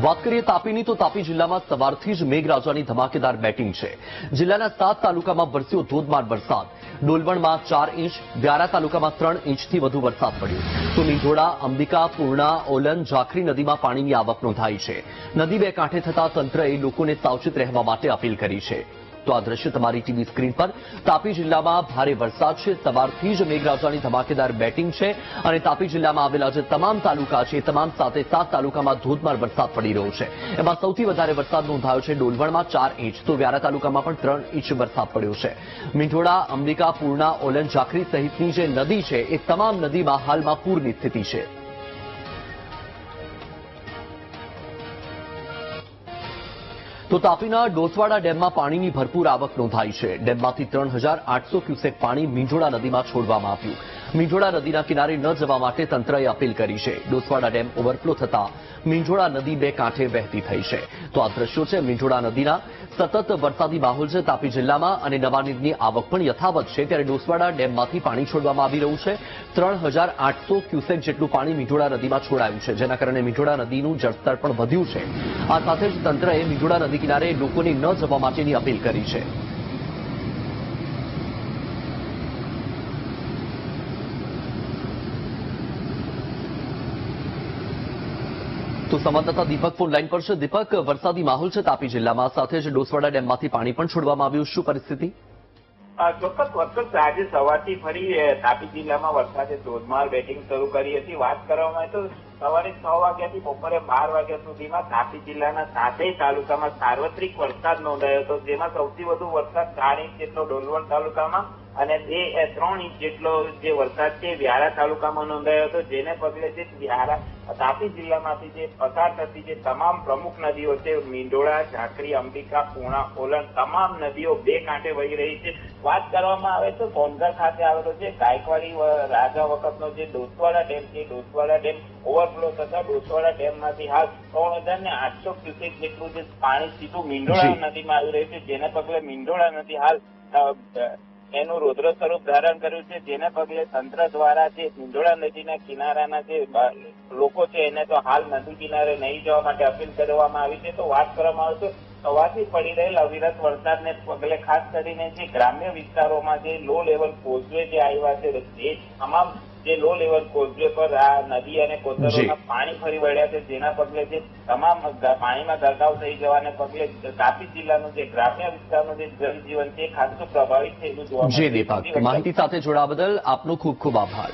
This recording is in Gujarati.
વાત કરીએ તાપીની, તો તાપી જિલ્લામાં સવારથી જ મેઘરાજાની ધમાકેદાર બેટિંગ છે. જિલ્લાના સાત તાલુકામાં વરસ્યો ધોધમાર વરસાદ. ડોલવણમાં ચાર ઇંચ, વ્યારા તાલુકામાં ત્રણ ઇંચથી વધુ વરસાદ પડ્યો. તો મીંઢોળા અંબિકા, પૂર્ણા, ઓલન, ઝાખરી નદીમાં પાણીની આવક નોંધાઈ છે. નદી બે કાંઠે થતા તંત્રએ લોકોને સાવચેત રહેવા માટે અપીલ કરી છે. તો આ દ્રશ્ય તમારી ટીવી સ્ક્રીન પર. તાપી જિલ્લામાં ભારે વરસાદ છે. સવારથી જ મેઘરાજાની ધમાકેદાર બેટિંગ છે અને તાપી જિલ્લામાં આવેલા જે તમામ તાલુકા છે તમામ સાથે સાત તાલુકામાં ધોધમાર વરસાદ પડી રહ્યો છે. એમાં સૌથી વધારે વરસાદ નોંધાયો છે ડોલવણમાં ચાર ઇંચ. તો વ્યારા તાલુકામાં પણ ત્રણ ઇંચ વરસાદ પડ્યો છે. મીંઢોળા, અંબિકા, પૂર્ણા, ઓલન, ઝાખરી સહિતની જે નદી છે, એ તમામ નદીમાં હાલમાં પૂરની સ્થિતિ છે. તો તાપીના ડોસવાડા ડેમમાં પાણીની ભરપૂર આવક નોંધાઈ છે. ડેમમાંથી ત્રણ હજાર આઠસો ક્યુસેક પાણી મીંઢોળા નદીમાં છોડવામાં આવ્યું. મીંઢોળા નદીના કિનારે ન જવા માટે તંત્રએ અપીલ કરી છે. ડોસવાડા ડેમ ઓવરફ્લો થતા મીંઢોળા નદી બે કાંઠે વહેતી થઈ છે. તો આ દ્રશ્યો છે મીંઢોળા નદીના સતત વરસાદી માહોલ છે તાપી જિલ્લામાં અને નવા નીરની આવક પણ યથાવત છે. ત્યારે ડોસવાડા ડેમમાંથી પાણી છોડવામાં આવી રહ્યું છે. ત્રણ ક્યુસેક જેટલું પાણી મીંઢોળા નદીમાં છોડાયું છે, જેના કારણે મીંઢોળા નદીનું જળસ્તર પણ વધ્યું છે. આ સાથે જ તંત્રએ મીંઢોળા નદી કિનારે લોકોને ન જવા માટેની અપીલ કરી છે. તો સંવાદદાતા દીપક ફોન લાઈન પર છે. દીપક, વરસાદી માહોલ છે તાપી જિલ્લામાં. સાથે જ ડોસવાડા ડેમમાંથી પાણી પણ છોડવામાં આવ્યું. શું પરિસ્થિતિ? ચોક્કસ વખત આજે સવારથી ફરી તાપી જિલ્લામાં વરસાદે ધોધમાર બેટિંગ શરૂ કરી હતી. વાત કરવામાં તો સવારે છ વાગ્યાથી બપોરે બાર વાગ્યા સુધીમાં તાપી જિલ્લાના સાતેય તાલુકામાં સાર્વત્રિક વરસાદ નોંધાયો હતો, જેમાં સૌથી વધુ વરસાદ ચાર ઇંચ જેટલો ડોલવણ તાલુકામાં અને બે ત્રણ ઇંચ જેટલો જે વરસાદ છે વ્યારા તાલુકામાં નોંધાયો હતો, જેને પગલે જે વ્યારા તાપી જિલ્લામાંથી જે પસાર થતી જે તમામ પ્રમુખ નદીઓ છે મીંડોળા ઝાંખરી, અંબિકા, પૂણા ઓલણ તમામ નદીઓ બે કાંઠે વહી રહી છે. વાત કરવામાં આવે તો સોનગઢ ખાતે આવેલો છે ગાયકવાડી રાજા વખતનો જે ડોસવાડા ડેમ છે ડોસવાડા ડેમ ઓવરફ્લો તથા ડોસવાડા ડેમમાંથી હાલ ત્રણ હજાર ને આઠસો ક્યુસેક જેટલું જે પાણી સીધું મીંઢોળા નદીમાં આવી રહ્યું છે જેને પગલે મીંઢોળા નદી હાલ એનું રુદ્ર સ્વરૂપ ધારણ કર્યું છે જેને પગલે તંત્ર દ્વારા જે મીંઢોળા નદીના કિનારાના જે લોકો છે એને તો હાલ નદી કિનારે નહીં જવા માટે અપીલ કરવામાં આવી છે. તો વાત કરવામાં આવે તો સવારથી પડી રહેલ અવિરત વરસાદને પગલે ખાસ કરીને જે ગ્રામ્ય વિસ્તારોમાં જે લો લેવલ કોઝવે જે આવ્યા છે એ તમામ જે લો લેવલ કોઝવે પર આ નદી અને કોતરોના પાણી ફરી વળ્યા છે જેના પગલે જે તમામ પાણીમાં ગરકાવ થઈ જવાને પગલે તાપી જિલ્લાનું જે ગ્રામ્ય વિસ્તારનું જે જનજીવન છે ખાસ પ્રભાવિત થયેલું જોવા મળે છે. માહિતી સાથે જોડાવા બદલ આપનો ખૂબ ખૂબ આભાર